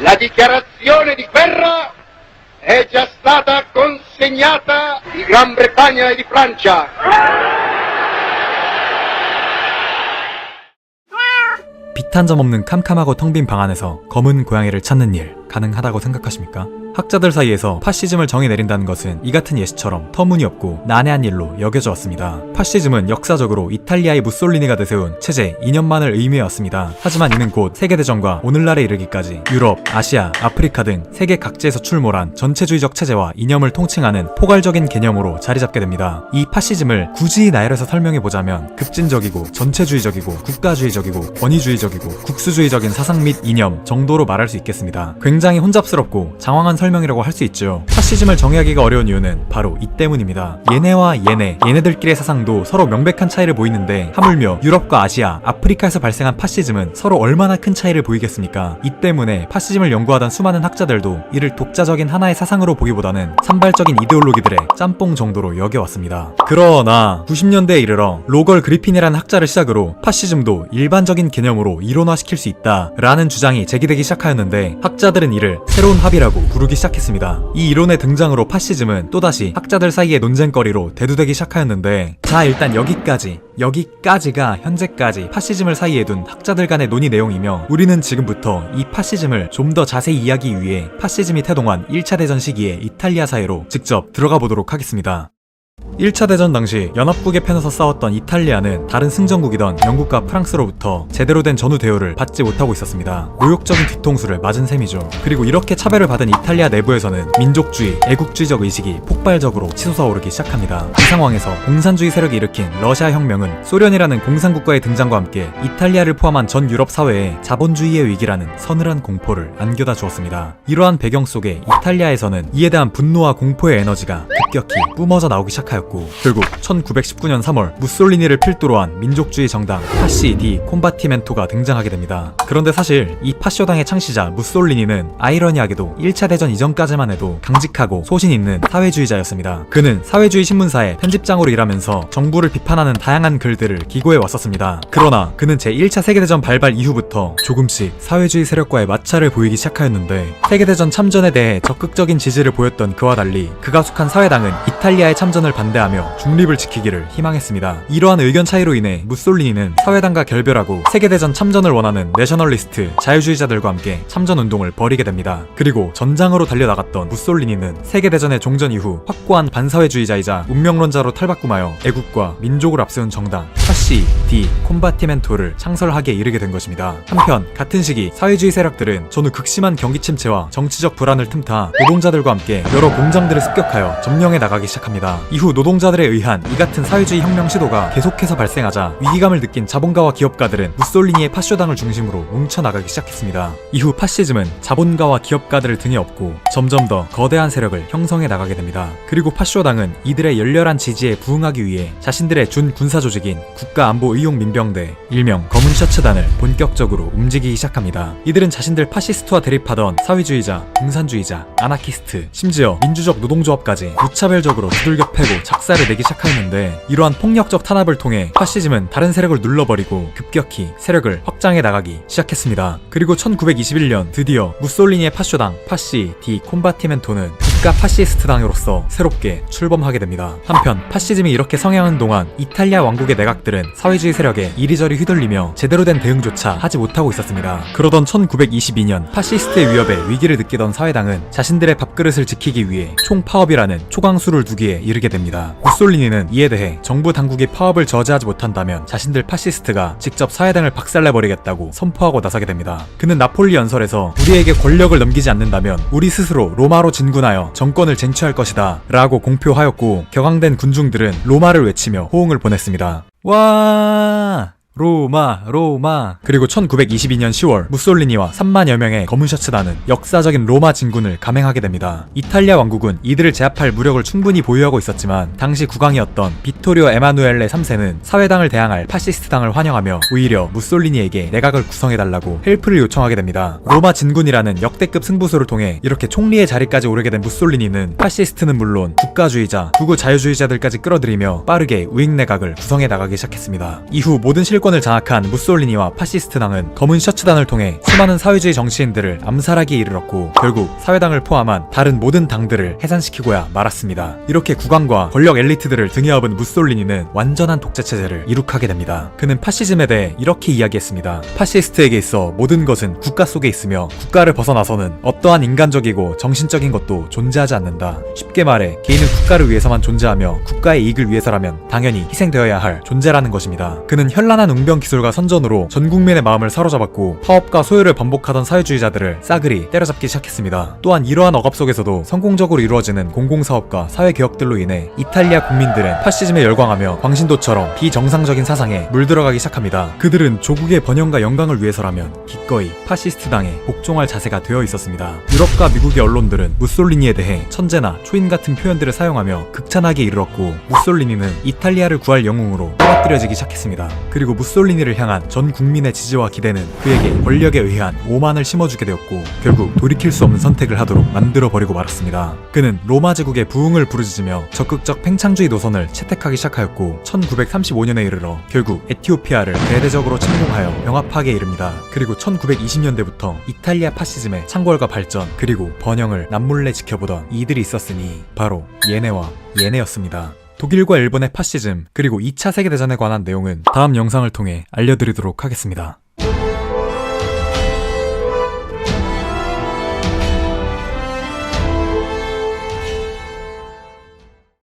La dichiarazione di guerra è già stata consegnata di Gran Bretagna e di Francia. 빛한점 없는 캄캄하고 텅 빈 방 안에서 검은 고양이를 찾는 일 가능하다고 생각하십니까? 학자들 사이에서 파시즘을 정의 내린다는 것은 이 같은 예시처럼 터무니없고 난해한 일로 여겨져 왔습니다. 파시즘은 역사적으로 이탈리아의 무솔리니가 내세운 체제 이념만을 의미해왔습니다. 하지만 이는 곧 세계대전과 오늘날에 이르기까지 유럽, 아시아, 아프리카 등 세계 각지에서 출몰한 전체주의적 체제와 이념을 통칭하는 포괄적인 개념으로 자리 잡게 됩니다. 이 파시즘을 굳이 나열해서 설명해보자면 급진적이고 전체주의적이고 국가주의적이고 권위주의적이고 국수주의적인 사상 및 이념 정도로 말할 수 있겠습니다. 굉장히 혼잡스럽고 장황한 설명이라고 할 수 있죠. 파시즘을 정의하기가 어려운 이유는 바로 이 때문입니다. 얘네와 얘네, 얘네들끼리의 사상도 서로 명백한 차이를 보이는데 하물며 유럽과 아시아, 아프리카에서 발생한 파시즘은 서로 얼마나 큰 차이를 보이겠습니까? 이 때문에 파시즘을 연구하던 수많은 학자들도 이를 독자적인 하나의 사상으로 보기보다는 산발적인 이데올로기들의 짬뽕 정도로 여겨왔습니다. 그러나 90년대에 이르러 로걸 그리핀이라는 학자를 시작으로 파시즘도 일반적인 개념으로 이론화시킬 수 있다라는 주장이 제기되기 시작하였는데 학자들은 이를 새로운 합의라고 부르기 시작했습니다. 이 이론의 등장으로 파시즘은 또다시 학자들 사이의 논쟁거리로 대두되기 시작하였는데 자 일단 여기까지 여기까지가 현재까지 파시즘을 사이에 둔 학자들 간의 논의 내용이며 우리는 지금부터 이 파시즘을 좀 더 자세히 이해하기 위해 파시즘이 태동한 1차 대전 시기의 이탈리아 사회로 직접 들어가 보도록 하겠습니다. 1차 대전 당시 연합국의 편에서 싸웠던 이탈리아는 다른 승전국이던 영국과 프랑스로부터 제대로 된 전후 대우를 받지 못하고 있었습니다. 모욕적인 뒤통수를 맞은 셈이죠. 그리고 이렇게 차별을 받은 이탈리아 내부에서는 민족주의, 애국주의적 의식이 폭발적으로 치솟아오르기 시작합니다. 이 상황에서 공산주의 세력이 일으킨 러시아 혁명은 소련이라는 공산국가의 등장과 함께 이탈리아를 포함한 전 유럽 사회에 자본주의의 위기라는 서늘한 공포를 안겨다 주었습니다. 이러한 배경 속에 이탈리아에서는 이에 대한 분노와 공포의 에너지가 급격히 뿜어져 나오기 시작하였고 결국 1919년 3월 무솔리니를 필두로 한 민족주의 정당 파시 디 콤바티멘토가 등장하게 됩니다. 그런데 사실 이 파쇼당의 창시자 무솔리니는 아이러니하게도 1차 대전 이전까지만 해도 강직하고 소신 있는 사회주의자였습니다. 그는 사회주의 신문사의 편집장으로 일하면서 정부를 비판하는 다양한 글들을 기고해 왔었습니다. 그러나 그는 제1차 세계대전 발발 이후부터 조금씩 사회주의 세력과의 마찰을 보이기 시작하였는데 세계대전 참전에 대해 적극적인 지지를 보였던 그와 달리 그가 속한 사회당은 이탈리아의 참전을 반대 하며 중립을 지키기를 희망했습니다. 이러한 의견 차이로 인해 무솔리니는 사회당과 결별하고 세계대전 참전을 원하는 내셔널리스트 자유주의자들과 함께 참전 운동을 벌이게 됩니다. 그리고 전장으로 달려나갔던 무솔리니는 세계대전의 종전 이후 확고한 반사회주의자이자 운명론자로 탈바꿈하여 애국과 민족을 앞세운 정당 파시 디 콤바티멘토를 창설하기에 이르게 된 것입니다. 한편 같은 시기 사회주의 세력들은 전후 극심한 경기 침체와 정치적 불안을 틈타 노동자들과 함께 여러 공장들을 습격하여 점령해 나가기 시작합니다. 이후 노동자들에 의한 이 같은 사회주의 혁명 시도가 계속해서 발생하자 위기감을 느낀 자본가와 기업가들은 무솔리니의 파쇼당을 중심으로 뭉쳐나가기 시작했습니다. 이후 파시즘은 자본가와 기업가들을 등에 업고 점점 더 거대한 세력을 형성해 나가게 됩니다. 그리고 파쇼당은 이들의 열렬한 지지에 부응하기 위해 자신들의 준 군사 조직인 국가안보의용민병대 일명 검은 셔츠단을 본격적으로 움직이기 시작합니다. 이들은 자신들 파시스트와 대립하던 사회주의자, 공산주의자, 아나키스트, 심지어 민주적 노동조합까지 무차별적으로 두들겨 패고 작사를 내기 시작하였는데 이러한 폭력적 탄압을 통해 파시즘은 다른 세력을 눌러버리고 급격히 세력을 확장해 나가기 시작했습니다. 그리고 1921년 드디어 무솔리니의 파쇼당 파시 디 콤바티멘토는 국가 파시스트 당으로서 새롭게 출범하게 됩니다. 한편 파시즘이 이렇게 성행하는 동안 이탈리아 왕국의 내각들은 사회주의 세력에 이리저리 휘둘리며 제대로 된 대응조차 하지 못하고 있었습니다. 그러던 1922년 파시스트의 위협에 위기를 느끼던 사회당은 자신들의 밥그릇을 지키기 위해 총파업이라는 초강수를 두기에 이르게 됩니다. 무솔리니는 이에 대해 정부 당국이 파업을 저지하지 못한다면 자신들 파시스트가 직접 사회당을 박살내버리겠다고 선포하고 나서게 됩니다. 그는 나폴리 연설에서 우리에게 권력을 넘기지 않는다면 우리 스스로 로마로 진군하여 정권을 쟁취할 것이다 라고 공표하였고 격앙된 군중들은 로마를 외치며 호응을 보냈습니다. 와 로마, 로마. 그리고 1922년 10월 무솔리니와 3만여 명의 검은 셔츠단은 역사적인 로마 진군을 감행하게 됩니다. 이탈리아 왕국은 이들을 제압할 무력을 충분히 보유하고 있었지만 당시 국왕이었던 비토리오 에마누엘레 3세는 사회당을 대항할 파시스트당을 환영하며 오히려 무솔리니에게 내각을 구성해달라고 헬프를 요청하게 됩니다. 로마 진군이라는 역대급 승부수를 통해 이렇게 총리의 자리까지 오르게 된 무솔리니는 파시스트는 물론 국가주의자, 구구 자유주의자들까지 끌어들이며 빠르게 우익 내각을 구성해 나가기 시작했습니다. 이후 모든 실권 정권을 장악한 무솔리니와 파시스트당은 검은 셔츠단을 통해 수많은 사회주의 정치인들을 암살하기에 이르렀고 결국 사회당을 포함한 다른 모든 당들을 해산시키고야 말았습니다. 이렇게 국왕과 권력 엘리트들을 등에 업은 무솔리니는 완전한 독재 체제를 이룩하게 됩니다. 그는 파시즘에 대해 이렇게 이야기했습니다. 파시스트에게 있어 모든 것은 국가 속에 있으며 국가를 벗어나서는 어떠한 인간적이고 정신적인 것도 존재하지 않는다. 쉽게 말해 개인은 국가를 위해서만 존재하며 국가의 이익을 위해서라면 당연히 희생되어야 할 존재라는 것입니다. 그는 현란한 웅변 기술과 선전으로 전 국민의 마음을 사로잡았고 파업과 소요를 반복하던 사회주의자들을 싸그리 때려잡기 시작했습니다. 또한 이러한 억압 속에서도 성공적으로 이루어지는 공공사업과 사회개혁들로 인해 이탈리아 국민들은 파시즘에 열광하며 광신도처럼 비정상적인 사상에 물들어가기 시작합니다. 그들은 조국의 번영과 영광을 위해서라면 기꺼이 파시스트당에 복종할 자세가 되어 있었습니다. 유럽과 미국의 언론들은 무솔리니에 대해 천재나 초인 같은 표현들을 사용하며 극찬하게 이르렀고 무솔리니는 이탈리아를 구할 영웅으로 떨어뜨려지기 시작했습니다. 그리고 무 솔리니를 향한 전 국민의 지지와 기대는 그에게 권력에 의한 오만을 심어주게 되었고 결국 돌이킬 수 없는 선택을 하도록 만들어 버리고 말았습니다. 그는 로마 제국의 부흥을 부르짖으며 적극적 팽창주의 노선을 채택하기 시작하였고 1935년에 이르러 결국 에티오피아를 대대적으로 침공하여 병합하게 이릅니다. 그리고 1920년대부터 이탈리아 파시즘의 창궐과 발전 그리고 번영을 남몰래 지켜보던 이들이 있었으니 바로 얘네와 얘네였습니다. 독일과 일본의 파시즘 그리고 2차 세계대전에 관한 내용은 다음 영상을 통해 알려드리도록 하겠습니다.